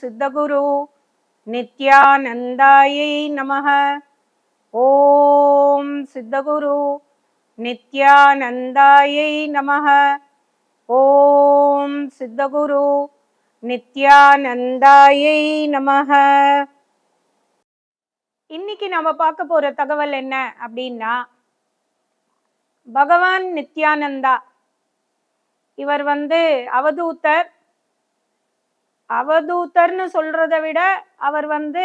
சித்தகுரு நித்யானந்தாயை நமக. ஓம் சித்தகுரு நித்யானந்தாயை நமக. ஓம் சித்தகுரு நித்யானந்தாயை நமக. இன்னைக்கு நம்ம பார்க்க போற தகவல் என்ன அப்படின்னா பகவான் நித்யானந்தா. இவர் வந்து அவதூத்தர் அவதூத்தர்னு சொல்றதை விட அவர் வந்து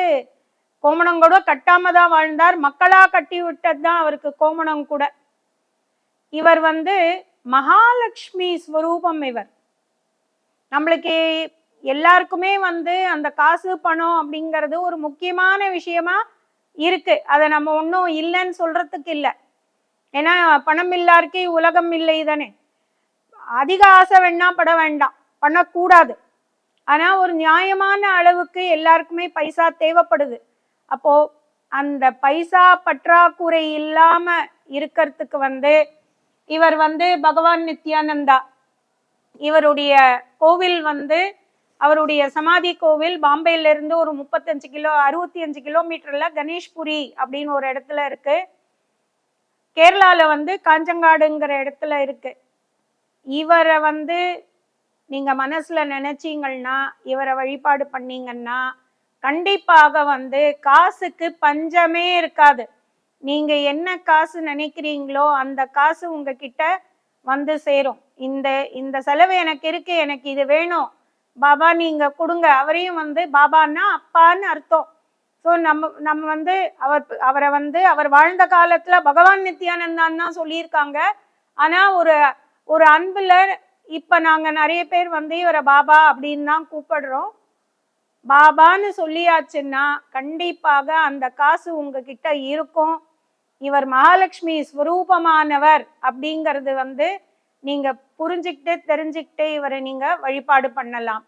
கோமணம் கூட கட்டாம தான் வாழ்ந்தார். மக்களா கட்டி விட்டது தான் அவருக்கு கோமணம் கூட. இவர் வந்து மகாலட்சுமி ஸ்வரூபம் இவர். நம்மளுக்கு எல்லாருக்குமே வந்து அந்த காசு பணம் அப்படிங்கிறது ஒரு முக்கியமான விஷயமா இருக்கு. அதை நம்ம ஒன்றும் இல்லைன்னு சொல்றதுக்கு இல்லை. ஏன்னா பணம் இல்லாருக்கே உலகம் இல்லை தானே. அதிக ஆசை வேணா பட வேண்டாம். பண்ணக்கூடாது. ஆனா ஒரு நியாயமான அளவுக்கு எல்லாருக்குமே பைசா தேவைப்படுது. அப்போ அந்த பைசா பற்றாக்குறை இல்லாம இருக்கிறதுக்கு வந்து இவர் வந்து பகவான் நித்யானந்தா. இவருடைய கோவில் வந்து அவருடைய சமாதி கோவில் பாம்பேல இருந்து ஒரு முப்பத்தஞ்சு கிலோ அறுபத்தி அஞ்சு கிலோமீட்டர்ல கணேஷ்புரி அப்படின்னு ஒரு இடத்துல இருக்கு. கேரளால வந்து காஞ்சங்காடுங்கிற இடத்துல இருக்கு. இவரை வந்து நீங்க மனசுல நினைச்சீங்கன்னா இவரை வழிபாடு பண்ணீங்கன்னா கண்டிப்பாக வந்து காசுக்கு பஞ்சமே இருக்காது. நீங்க என்ன காசு நினைக்கிறீங்களோ அந்த காசு உங்ககிட்ட வந்து சேரும். இந்த இந்த செலவு எனக்கு இருக்கு எனக்கு இது வேணும். பாபா நீங்க கொடுங்க. அவரையும் வந்து பாபான்னா அப்பான்னு அர்த்தம். ஸோ நம்ம நம்ம வந்து அவர் அவரை வந்து அவர் வாழ்ந்த காலத்துல பகவான் நித்யானந்தான் தான் சொல்லியிருக்காங்க. ஆனா ஒரு ஒரு அன்புல இப்போ நாங்கள் நிறைய பேர் வந்து இவரை பாபா அப்படின்னு தான் கூப்பிடுறோம். பாபான்னு சொல்லியாச்சுன்னா கண்டிப்பாக அந்த காசு உங்ககிட்ட இருக்கும். இவர் மகாலட்சுமி ஸ்வரூபமானவர் அப்படிங்கிறது வந்து நீங்கள் புரிஞ்சுக்கிட்டு தெரிஞ்சுக்கிட்டு இவரை நீங்கள் வழிபாடு பண்ணலாம்.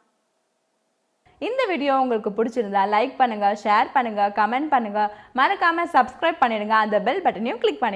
இந்த வீடியோ உங்களுக்கு பிடிச்சிருந்தா லைக் பண்ணுங்கள் ஷேர் பண்ணுங்க கமெண்ட் பண்ணுங்கள் மறக்காமல் சப்ஸ்கிரைப் பண்ணிடுங்க. அந்த பெல் பட்டனையும் கிளிக் பண்ணி